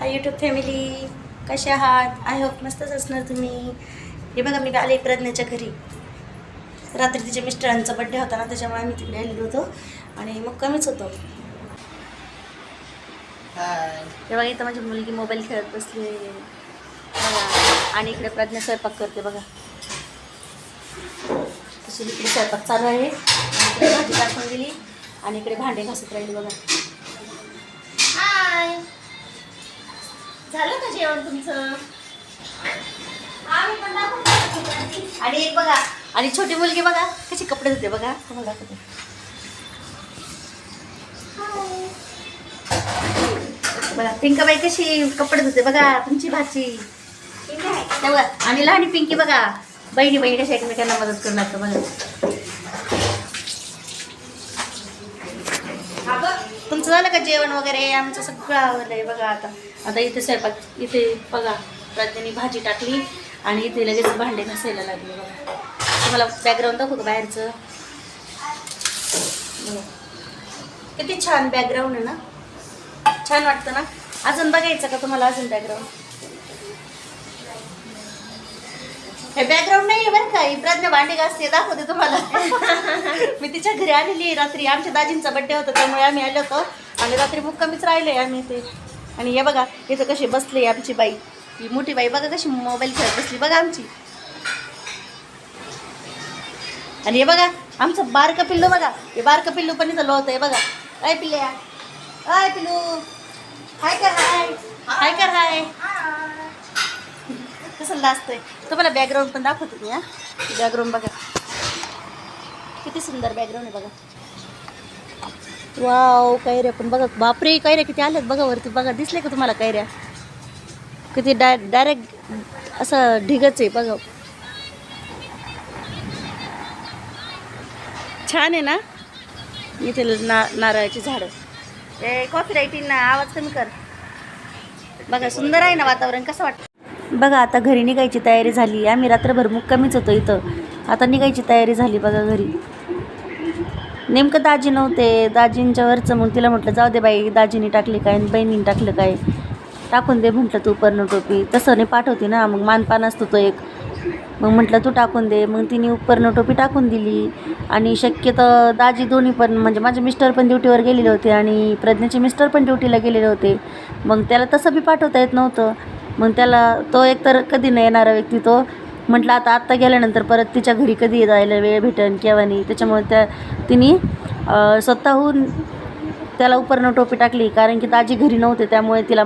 Hi YouTube family कसे आहात? I hope मस्तच असणार तुम्ही. हे बघा मी आले प्रज्ञाच्या घरी. रात्री तिच्या मिस्टरांचा बड्डे होता ना त्याच्यामुळे आम्ही तिकडे आलेलो होतो. आणि मग कमीच होतो. हे बघा इथं माझी मुलगी मोबाईल खेळत बसली आणि इकडे प्रज्ञा स्वयंपाक करते बघा. तशी इकडे स्वयंपाक चालू आहे. भाजी टाकून आणि इकडे भांडे घासत राहिली बघा. जेवण तुमचं आणि एक बघा. आणि छोटी मुलगी बघा कशी कपडे धुते बघा. बघा बघा पिंकाबाई कशी कपडे धुते बघा तुमची भाची. ते बघा आणि लहानी पिंकी बघा. बहिणी बहिणी कशा एकमेकांना मदत करू लागतं बघा. तुमचं झालं का जेवण वगैरे? आमचं सगळं आवडलंय बघा आता. आता इथे स्वयंपाक इथे बघा प्राज्ञानी भाजी टाकली आणि इथे लगेच भांडे घासायला लागले बघा. तुम्हाला बॅकग्राऊंड दाखवू का बाहेरचं. किती छान बॅकग्राऊंड आहे ना? छान वाटतं ना? अजून बघायचं का तुम्हाला अजून बॅकग्राऊंड हे बॅकग्राऊंड नाही आहे बरं का. ही प्रज्ञा भांडी घासते दाखवते तुम्हाला. मी तिच्या घरी आलेली आहे. रात्री आमच्या दाजींचा बड्डे होता त्यामुळे आम्ही आलो होतो. आणि रात्री मुक्कामीच राहिले आम्ही ते आणि हे बघा इथं कशी बसली आमची बाई. ही मोठी बाई बघा कशी मोबाईल खेळत बसली बघा आमची. आणि हे बघा आमचं बारकं पिल्लू बघा. हे बारकं पिल्लू पण इथं लोळतं आहे बघा. काय पिल्ल्या. काय पिल्लू. हाय कर हाय. हाय कर हाय. कसं लाजतंय. तुम्हाला बॅकग्राऊंड पण दाखवते मी हा. बॅकग्राऊंड बघा. किती सुंदर बॅकग्राऊंड आहे बघा. वाव कैऱ्या पण बघा बापरे कैऱ्या किती आल्यात बघा वरती. बघा दिसले का तुम्हाला कैऱ्या? किती डाय डायरेक्ट असं ढिगच आहे बघा. छान आहे ना? इथे ना नारळाची झाडं. ए कॉफी रायटिंग ना आवाज कमी कर. बघा सुंदर आहे ना वातावरण कसं वाटतं? बघा आता घरी निघायची तयारी झाली. आम्ही रात्रभर मुक्कामीच होतो इथं. आता निघायची तयारी झाली बघा घरी. नेमकं दाजी नव्हते. दाजींच्या वरचं मग तिला म्हटलं जाऊ दे बाई दाजीने टाकले काय आणि बहिणीने टाकलं काय? टाकून दे म्हटलं तू उपरणं टोपी. तसं नाही पाठवते ना मग मानपान असतो तो एक. मग म्हटलं तू टाकून दे. मग तिने उपरणं टोपी टाकून दिली. आणि शक्यतो दाजी दोन्ही पण म्हणजे माझे मिस्टर पण ड्युटीवर गेलेले होते आणि प्रज्ञाचे मिस्टर पण ड्युटीला गेलेले होते. मग त्याला तसं बी पाठवता येत नव्हतं. मग त्याला तो एकतर कधी नाही येणारा व्यक्ती तो म्हटलं आता आत्ता गेल्यानंतर परत तिच्या घरी कधी जायला वेळ भेटेन केव्हा नाही त्याच्यामुळे त्या तिने स्वतःहून त्याला उपरणं टोपी टाकली कारण की दाजी घरी नव्हते त्यामुळे तिला